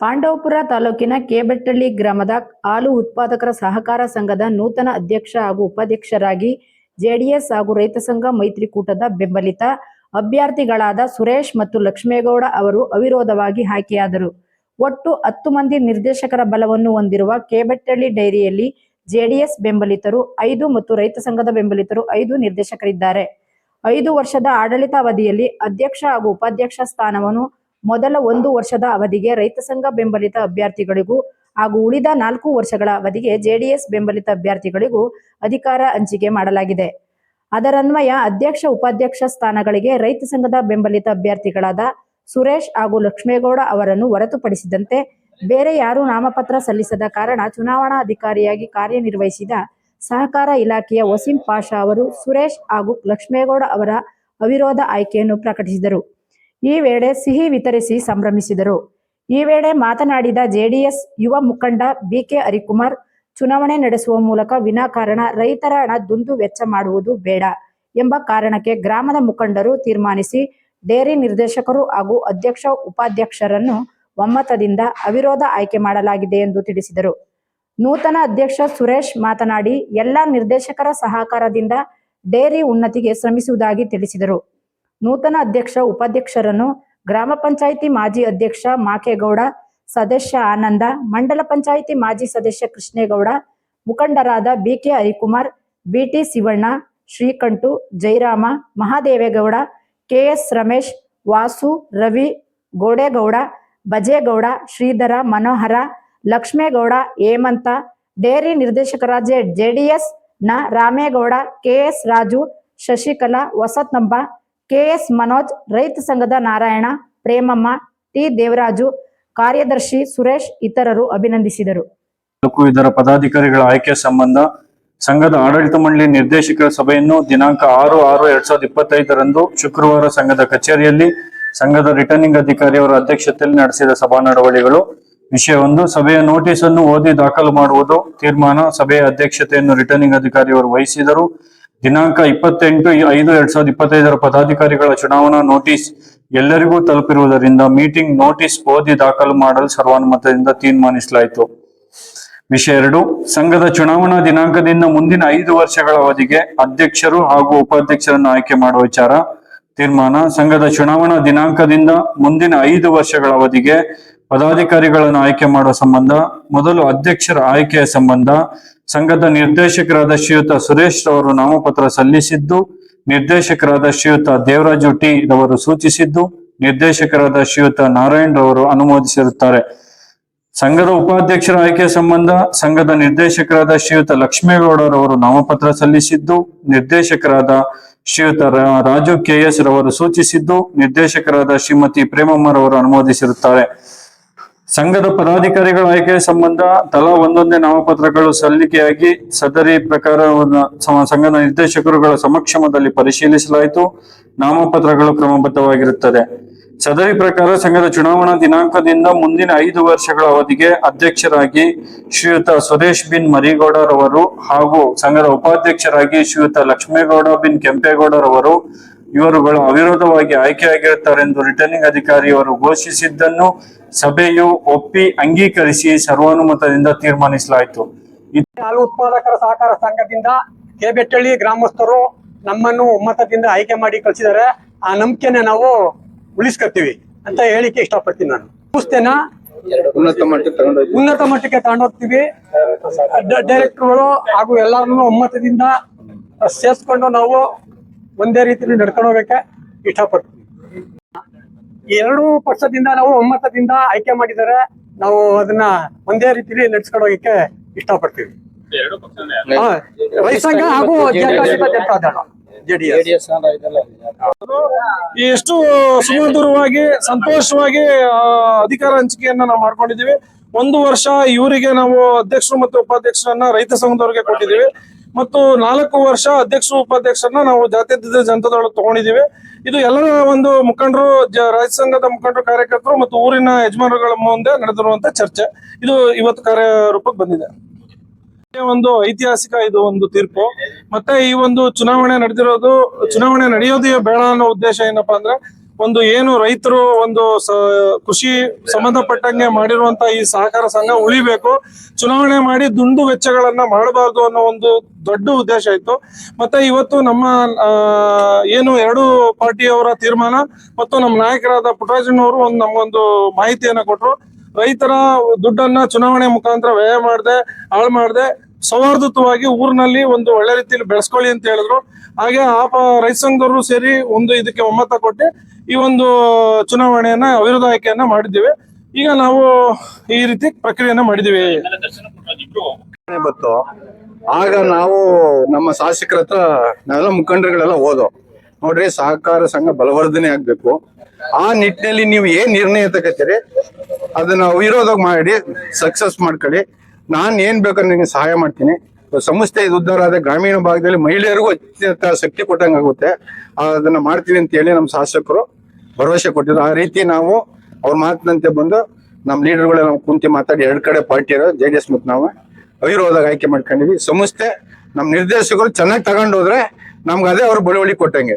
ಪಾಂಡವಪುರ ತಾಲೂಕಿನ ಕೆಬೆಟ್ಟಳ್ಳಿ ಗ್ರಾಮದ ಹಾಲು ಉತ್ಪಾದಕರ ಸಹಕಾರ ಸಂಘದ ನೂತನ ಅಧ್ಯಕ್ಷ ಹಾಗೂ ಉಪಾಧ್ಯಕ್ಷರಾಗಿ ಜೆಡಿಎಸ್ ಹಾಗೂ ರೈತ ಸಂಘ ಮೈತ್ರಿಕೂಟದ ಬೆಂಬಲಿತ ಅಭ್ಯರ್ಥಿಗಳಾದ ಸುರೇಶ್ ಮತ್ತು ಲಕ್ಷ್ಮೇಗೌಡ ಅವರು ಅವಿರೋಧವಾಗಿ ಆಯ್ಕೆಯಾದರು. ಒಟ್ಟು ಹತ್ತು ಮಂದಿ ನಿರ್ದೇಶಕರ ಬಲವನ್ನು ಹೊಂದಿರುವ ಕೆಬೆಟ್ಟಳ್ಳಿ ಡೈರಿಯಲ್ಲಿ ಜೆಡಿಎಸ್ ಬೆಂಬಲಿತರು ಐದು ಮತ್ತು ರೈತ ಸಂಘದ ಬೆಂಬಲಿತರು ಐದು ನಿರ್ದೇಶಕರಿದ್ದಾರೆ. ಐದು ವರ್ಷದ ಆಡಳಿತಾವಧಿಯಲ್ಲಿ ಅಧ್ಯಕ್ಷ ಹಾಗೂ ಉಪಾಧ್ಯಕ್ಷ ಸ್ಥಾನವನ್ನು ಮೊದಲ ಒಂದು ವರ್ಷದ ಅವಧಿಗೆ ರೈತ ಸಂಘ ಬೆಂಬಲಿತ ಅಭ್ಯರ್ಥಿಗಳಿಗೂ ಹಾಗೂ ಉಳಿದ ನಾಲ್ಕು ವರ್ಷಗಳ ಅವಧಿಗೆ ಜೆಡಿಎಸ್ ಬೆಂಬಲಿತ ಅಭ್ಯರ್ಥಿಗಳಿಗೂ ಅಧಿಕಾರ ಹಂಚಿಕೆ ಮಾಡಲಾಗಿದೆ. ಅದರನ್ವಯ ಅಧ್ಯಕ್ಷ, ಉಪಾಧ್ಯಕ್ಷ ಸ್ಥಾನಗಳಿಗೆ ರೈತ ಸಂಘದ ಬೆಂಬಲಿತ ಅಭ್ಯರ್ಥಿಗಳಾದ ಸುರೇಶ್ ಹಾಗೂ ಲಕ್ಷ್ಮೇಗೌಡ ಅವರನ್ನು ಹೊರತುಪಡಿಸಿದಂತೆ ಬೇರೆ ಯಾರೂ ನಾಮಪತ್ರ ಸಲ್ಲಿಸದ ಕಾರಣ ಚುನಾವಣಾ ಅಧಿಕಾರಿಯಾಗಿ ಕಾರ್ಯನಿರ್ವಹಿಸಿದ ಸಹಕಾರ ಇಲಾಖೆಯ ವಸೀಂ ಪಾಷಾ ಅವರು ಸುರೇಶ್ ಹಾಗೂ ಲಕ್ಷ್ಮೇಗೌಡ ಅವರ ಅವಿರೋಧ ಆಯ್ಕೆಯನ್ನು ಪ್ರಕಟಿಸಿದರು. ಈ ವೇಳೆ ಸಿಹಿ ವಿತರಿಸಿ ಸಂಭ್ರಮಿಸಿದರು. ಈ ವೇಳೆ ಮಾತನಾಡಿದ ಜೆಡಿಎಸ್ ಯುವ ಮುಖಂಡ ಬಿಕೆ ಹರಿಕುಮಾರ್, ಚುನಾವಣೆ ನಡೆಸುವ ಮೂಲಕ ವಿನಾಕಾರಣ ರೈತರ ಹಣ ದುಂದು ವೆಚ್ಚ ಮಾಡುವುದು ಬೇಡ ಎಂಬ ಕಾರಣಕ್ಕೆ ಗ್ರಾಮದ ಮುಖಂಡರು ತೀರ್ಮಾನಿಸಿ ಡೇರಿ ನಿರ್ದೇಶಕರು ಹಾಗೂ ಅಧ್ಯಕ್ಷ ಉಪಾಧ್ಯಕ್ಷರನ್ನು ಒಮ್ಮತದಿಂದ ಅವಿರೋಧ ಆಯ್ಕೆ ಮಾಡಲಾಗಿದೆ ಎಂದು ತಿಳಿಸಿದರು. ನೂತನ ಅಧ್ಯಕ್ಷ ಸುರೇಶ್ ಮಾತನಾಡಿ, ಎಲ್ಲ ನಿರ್ದೇಶಕರ ಸಹಕಾರದಿಂದ ಡೇರಿ ಉನ್ನತಿಗೆ ಶ್ರಮಿಸುವುದಾಗಿ ತಿಳಿಸಿದರು. ನೂತನ ಅಧ್ಯಕ್ಷ, ಉಪಾಧ್ಯಕ್ಷರನ್ನು ಗ್ರಾಮ ಪಂಚಾಯಿತಿ ಮಾಜಿ ಅಧ್ಯಕ್ಷ ಮಾಕೇಗೌಡ ಸದಸ್ಯ ಆನಂದ, ಮಂಡಲ ಪಂಚಾಯಿತಿ ಮಾಜಿ ಸದಸ್ಯ ಕೃಷ್ಣೇಗೌಡ, ಮುಖಂಡರಾದ B K Harikumar, B T Shivanna, Srikanthu, Jairama, Mahadevegowda, K S Ramesh, Vasu, Ravi, Godegowda, Bajegowda, Sridhara, Manohara, Lakshmegowda, Hemantha, dairy ನಿರ್ದೇಶಕರಾದ ಜೆಡಿಎಸ್ನ ರಾಮೇಗೌಡ ಕೆಎಸ್ ರಾಜು, ಶಶಿಕಲಾ, ವಸತ್ನಂಬ ಕೆಎಸ್ ಮನೋಜ್, ರೈತ ಸಂಘದ ನಾರಾಯಣ, ಪ್ರೇಮಮ್ಮ, ಟಿ ದೇವರಾಜು, ಕಾರ್ಯದರ್ಶಿ ಸುರೇಶ್ ಇತರರು ಅಭಿನಂದಿಸಿದರು. ಇದರ ಪದಾಧಿಕಾರಿಗಳ ಆಯ್ಕೆ ಸಂಬಂಧ ಸಂಘದ ಆಡಳಿತ ಮಂಡಳಿ ನಿರ್ದೇಶಕರ ಸಭೆಯನ್ನು ದಿನಾಂಕ ಆರು ಆರು ಎರಡ್ ಸಾವಿರದ ಇಪ್ಪತ್ತೈದರಂದು ಶುಕ್ರವಾರ ಸಂಘದ ಕಚೇರಿಯಲ್ಲಿ ಸಂಘದ ರಿಟರ್ನಿಂಗ್ ಅಧಿಕಾರಿಯವರ ಅಧ್ಯಕ್ಷತೆಯಲ್ಲಿ ನಡೆಸಿದ ಸಭಾ ನಡವಳಿಗಳು. ವಿಷಯ ಸಭೆಯ ನೋಟಿಸ್ ಅನ್ನು ಓದಿ ದಾಖಲು ಮಾಡುವುದು ತೀರ್ಮಾನ. ಸಭೆಯ ಅಧ್ಯಕ್ಷತೆಯನ್ನು ರಿಟರ್ನಿಂಗ್ ಅಧಿಕಾರಿಯವರು ವಹಿಸಿದರು. ದಿನಾಂಕ ಇಪ್ಪತ್ತೆಂಟು ಐದು ಎರಡ್ ಸಾವಿರದ ಇಪ್ಪತ್ತೈದರ ಪದಾಧಿಕಾರಿಗಳ ಚುನಾವಣಾ ನೋಟಿಸ್ ಎಲ್ಲರಿಗೂ ತಲುಪಿರುವುದರಿಂದ ಮೀಟಿಂಗ್ ನೋಟಿಸ್ ಓದಿ ದಾಖಲು ಮಾಡಲು ಸರ್ವಾನುಮತದಿಂದ ತೀರ್ಮಾನಿಸಲಾಯಿತು. ವಿಷಯ ಎರಡು, ಸಂಘದ ಚುನಾವಣಾ ದಿನಾಂಕದಿಂದ ಮುಂದಿನ ಐದು ವರ್ಷಗಳ ಅವಧಿಗೆ ಅಧ್ಯಕ್ಷರು ಹಾಗೂ ಉಪಾಧ್ಯಕ್ಷರನ್ನು ಆಯ್ಕೆ ಮಾಡುವ ವಿಚಾರ. ತೀರ್ಮಾನ, ಸಂಘದ ಚುನಾವಣಾ ದಿನಾಂಕದಿಂದ ಮುಂದಿನ ಐದು ವರ್ಷಗಳ ಅವಧಿಗೆ ಪದಾಧಿಕಾರಿಗಳನ್ನು ಆಯ್ಕೆ ಮಾಡುವ ಸಂಬಂಧ, ಮೊದಲು ಅಧ್ಯಕ್ಷರ ಆಯ್ಕೆಯ ಸಂಬಂಧ ಸಂಘದ ನಿರ್ದೇಶಕರಾದ ಶ್ರೀಯುತ ಸುರೇಶ್ ರವರು ನಾಮಪತ್ರ ಸಲ್ಲಿಸಿದ್ದು, ನಿರ್ದೇಶಕರಾದ ಶ್ರೀಯುತ ದೇವರಾಜು ಟಿ ರವರು ಸೂಚಿಸಿದ್ದು, ನಿರ್ದೇಶಕರಾದ ಶ್ರೀಯುತ ನಾರಾಯಣ್ ರವರು ಅನುಮೋದಿಸಿರುತ್ತಾರೆ. ಸಂಘದ ಉಪಾಧ್ಯಕ್ಷರ ಆಯ್ಕೆ ಸಂಬಂಧ ಸಂಘದ ನಿರ್ದೇಶಕರಾದ ಶ್ರೀಯುತ ಲಕ್ಷ್ಮೇಗೌಡರವರು ನಾಮಪತ್ರ ಸಲ್ಲಿಸಿದ್ದು, ನಿರ್ದೇಶಕರಾದ ಶ್ರೀಯುತ ರಾಜು ಕೆಎಸ್ ರವರು ಸೂಚಿಸಿದ್ದು, ನಿರ್ದೇಶಕರಾದ ಶ್ರೀಮತಿ ಪ್ರೇಮಮ್ಮರವರು ಅನುಮೋದಿಸಿರುತ್ತಾರೆ. ಸಂಘದ ಪದಾಧಿಕಾರಿಗಳ ಆಯ್ಕೆ ಸಂಬಂಧ ತಲಾ ಒಂದೊಂದೇ ನಾಮಪತ್ರಗಳು ಸಲ್ಲಿಕೆಯಾಗಿ ಸದರಿ ಪ್ರಕಾರವನ್ನು ಸಂಘದ ನಿರ್ದೇಶಕರುಗಳ ಸಮಕ್ಷಮದಲ್ಲಿ ಪರಿಶೀಲಿಸಲಾಯಿತು. ನಾಮಪತ್ರಗಳು ಕ್ರಮಬದ್ಧವಾಗಿರುತ್ತದೆ. ಸದರಿ ಪ್ರಕಾರ ಸಂಘದ ಚುನಾವಣಾ ದಿನಾಂಕದಿಂದ ಮುಂದಿನ ಐದು ವರ್ಷಗಳ ಅವಧಿಗೆ ಅಧ್ಯಕ್ಷರಾಗಿ ಶ್ರೀಯುತ ಸುರೇಶ್ ಬಿನ್ ಮರಿಗೌಡರವರು ಹಾಗೂ ಸಂಘದ ಉಪಾಧ್ಯಕ್ಷರಾಗಿ ಶ್ರೀಯುತ ಲಕ್ಷ್ಮೇಗೌಡ ಬಿನ್ ಕೆಂಪೇಗೌಡರವರು ಇವರುಗಳು ಅವಿರೋಧವಾಗಿ ಆಯ್ಕೆಯಾಗಿರುತ್ತಾರೆ ಎಂದು ರಿಟರ್ನಿಂಗ್ ಅಧಿಕಾರಿಯವರು ಘೋಷಿಸಿದ್ದನ್ನು ಸಭೆಯು ಒಪ್ಪಿ ಅಂಗೀಕರಿಸಿ ಸರ್ವಾನುಮತದಿಂದ ತೀರ್ಮಾನಿಸಲಾಯಿತು. ಹಾಲು ಉತ್ಪಾದಕರ ಸಹಕಾರ ಸಂಘದಿಂದ ಕೆಬೆಟ್ಟಳ್ಳಿ ಗ್ರಾಮಸ್ಥರು ನಮ್ಮನ್ನು ಒಮ್ಮತದಿಂದ ಆಯ್ಕೆ ಮಾಡಿ ಕಳಿಸಿದ್ದಾರೆ. ಆ ನಂಬಿಕೆನ ನಾವು ಉಳಿಸ್ಕೊತೀವಿ ಅಂತ ಹೇಳಿಕೆ ಇಷ್ಟಪಡ್ತೀನಿ ನಾನು. ಸಂಸ್ಥೆನ ಉನ್ನತ ಮಟ್ಟಕ್ಕೆ ಉನ್ನತ ಮಟ್ಟಕ್ಕೆ ತಗೊಂಡೋಗ್ತೀವಿ ಡೈರೆಕ್ಟರ್ಗಳು ಹಾಗೂ ಎಲ್ಲರನ್ನು ಒಮ್ಮತದಿಂದ ಸೇರಿಸ್ಕೊಂಡು ನಾವು ಒಂದೇ ರೀತಿಯಲ್ಲಿ ನಡ್ಕೊಂಡು ಹೋಗಕ್ಕೆ ಇಷ್ಟಪಡ್ತೀವಿ ಎರಡು ಪಕ್ಷದಿಂದ ನಾವು ಒಮ್ಮತದಿಂದ ಆಯ್ಕೆ ಮಾಡಿದರೆ ನಾವು ಅದನ್ನ ಒಂದೇ ರೀತಿಯಲ್ಲಿ ನಡ್ಸ್ಕೊಂಡು ಹೋಗಕ್ಕೆ ಇಷ್ಟಪಡ್ತೀವಿ. ಹಾ, ರೈತ ಸಂಘ ಹಾಗೂ ಜೆಡಿಎಸ್. ಎಷ್ಟು ಸುಮಧುರವಾಗಿ ಸಂತೋಷವಾಗಿ ಅಧಿಕಾರ ಹಂಚಿಕೆಯನ್ನ ನಾವು ಮಾಡ್ಕೊಂಡಿದೀವಿ ಒಂದು ವರ್ಷ ಇವರಿಗೆ ನಾವು ಅಧ್ಯಕ್ಷರು ಮತ್ತು ಉಪಾಧ್ಯಕ್ಷರನ್ನ ರೈತ ಸಂಘದವ್ರಿಗೆ ಕೊಟ್ಟಿದ್ದೀವಿ. ಮತ್ತು ನಾಲ್ಕು ವರ್ಷ ಅಧ್ಯಕ್ಷ, ಉಪಾಧ್ಯಕ್ಷರನ್ನ ನಾವು ಜಾತ್ಯತೀತ ಜನತಾದಳ ತಗೊಂಡಿದ್ದೀವಿ ಇದು ಎಲ್ಲ ಒಂದು ಮುಖಂಡರು ರಾಜ್ಯ ಸಂಘದ ಮುಖಂಡರು, ಕಾರ್ಯಕರ್ತರು ಮತ್ತು ಊರಿನ ಯಜಮಾನರುಗಳ ಮುಂದೆ ನಡೆದಿರುವಂತ ಚರ್ಚೆ. ಇದು ಇವತ್ತು ಕಾರ್ಯ ರೂಪಕ್ಕೆ ಬಂದಿದೆ ಒಂದು ಐತಿಹಾಸಿಕ ಇದು ಒಂದು ತೀರ್ಪು. ಮತ್ತೆ ಈ ಒಂದು ಚುನಾವಣೆ ನಡೆದಿರೋದು, ಚುನಾವಣೆ ನಡೆಯೋದೇ ಬೇಡ ಅನ್ನೋ ಉದ್ದೇಶ ಏನಪ್ಪಾ ಅಂದ್ರೆ ಒಂದು ಏನು ರೈತರು ಒಂದು ಕೃಷಿ ಸಂಬಂಧಪಟ್ಟಂಗೆ ಮಾಡಿರುವಂತ ಈ ಸಹಕಾರ ಸಂಘ ಉಳಿಬೇಕು. ಚುನಾವಣೆ ಮಾಡಿ ದುಂಡು ವೆಚ್ಚಗಳನ್ನ ಮಾಡಬಾರ್ದು ಅನ್ನೋ ಒಂದು ದೊಡ್ಡ ಉದ್ದೇಶ ಇತ್ತು. ಮತ್ತೆ ಇವತ್ತು ನಮ್ಮ ಏನು ಎರಡು ಪಾರ್ಟಿಯವರ ತೀರ್ಮಾನ ಮತ್ತು ನಮ್ಮ ನಾಯಕರಾದ ಪುಟ್ಟರಾಜನವರು ಒಂದು ನಮ್ಗೊಂದು ಮಾಹಿತಿಯನ್ನ ಕೊಟ್ಟರು ರೈತರ ದುಡ್ಡನ್ನ ಚುನಾವಣೆ ಮುಖಾಂತರ ವ್ಯಯ ಮಾಡದೆ, ಹಾಳು ಮಾಡದೆ ಸೌಹಾರ್ದಯುತವಾಗಿ ಊರಿನಲ್ಲಿ ಒಂದು ಒಳ್ಳೆ ರೀತಿಯಲ್ಲಿ ಬೆಳೆಸ್ಕೊಳ್ಳಿ ಅಂತ ಹೇಳಿದ್ರು. ಹಾಗೆ ಆ ರೈತ ಸಂಘದವರು ಸೇರಿ ಒಂದು ಇದಕ್ಕೆ ಒಮ್ಮತ ಕೊಟ್ಟು ಈ ಒಂದು ಚುನಾವಣೆಯನ್ನ ಅವಿರೋಧ ಆಯ್ಕೆಯನ್ನ ಮಾಡಿದ್ದೇವೆ. ಈಗ ನಾವು ಈ ರೀತಿ ಪ್ರಕ್ರಿಯೆಯನ್ನ ಮಾಡಿದ್ದೀವಿ. ಬತ್ತು ಆಗ ನಾವು ನಮ್ಮ ಶಾಸಕರ ಹತ್ರ ನಾವೆಲ್ಲ ಮುಖಂಡರುಗಳೆಲ್ಲ ಓದೋ ನೋಡ್ರಿ ಸಹಕಾರ ಸಂಘ ಬಲವರ್ಧನೆ ಆಗ್ಬೇಕು. ಆ ನಿಟ್ಟಿನಲ್ಲಿ ನೀವು ಏನ್ ನಿರ್ಣಯ ತಗೋತೀರಿ? ಅದನ್ನ ವಿರೋಧ ಮಾಡಿ ಸಕ್ಸಸ್ ಮಾಡ್ಕೊಳ್ಳಿ. ನಾನ್ ಏನ್ ಬೇಕಾದ್ರೆ ನಿಮಗೆ ಸಹಾಯ ಮಾಡ್ತೀನಿ. ಸಂಸ್ಥೆ ಇದು ಉದ್ಧಾರ ಆದ ಗ್ರಾಮೀಣ ಭಾಗದಲ್ಲಿ ಮಹಿಳೆಯರಿಗೂ ಅತ್ಯಂತ ಶಕ್ತಿ ಕೊಟ್ಟಂಗೆ ಆಗುತ್ತೆ. ಅದನ್ನ ಮಾಡ್ತೀವಿ ಅಂತ ಹೇಳಿ ನಮ್ಮ ಶಾಸಕರು ಭರವಸೆ ಕೊಟ್ಟಿದ್ರು. ಆ ರೀತಿ ನಾವು ಅವ್ರ ಮಾತಿನಂತೆ ಬಂದು ನಮ್ಮ ಲೀಡರ್ಗಳೆಲ್ಲ ಕುಂತಿ ಮಾತಾಡಿ ಎರಡು ಕಡೆ ಪಾರ್ಟಿ ಇರೋ ಜೆ ಡಿ ಎಸ್ ಮತ್ತು ನಾವು ಅವಿರೋಧದಾಗ ಆಯ್ಕೆ ಮಾಡ್ಕೊಂಡಿವಿ ಸಂಸ್ಥೆ ನಮ್ಮ ನಿರ್ದೇಶಕರು ಚೆನ್ನಾಗಿ ತಗೊಂಡೋದ್ರೆ ನಮ್ಗೆ ಅದೇ ಅವ್ರ ಬಳುವಳಿ ಕೊಟ್ಟಂಗೆ.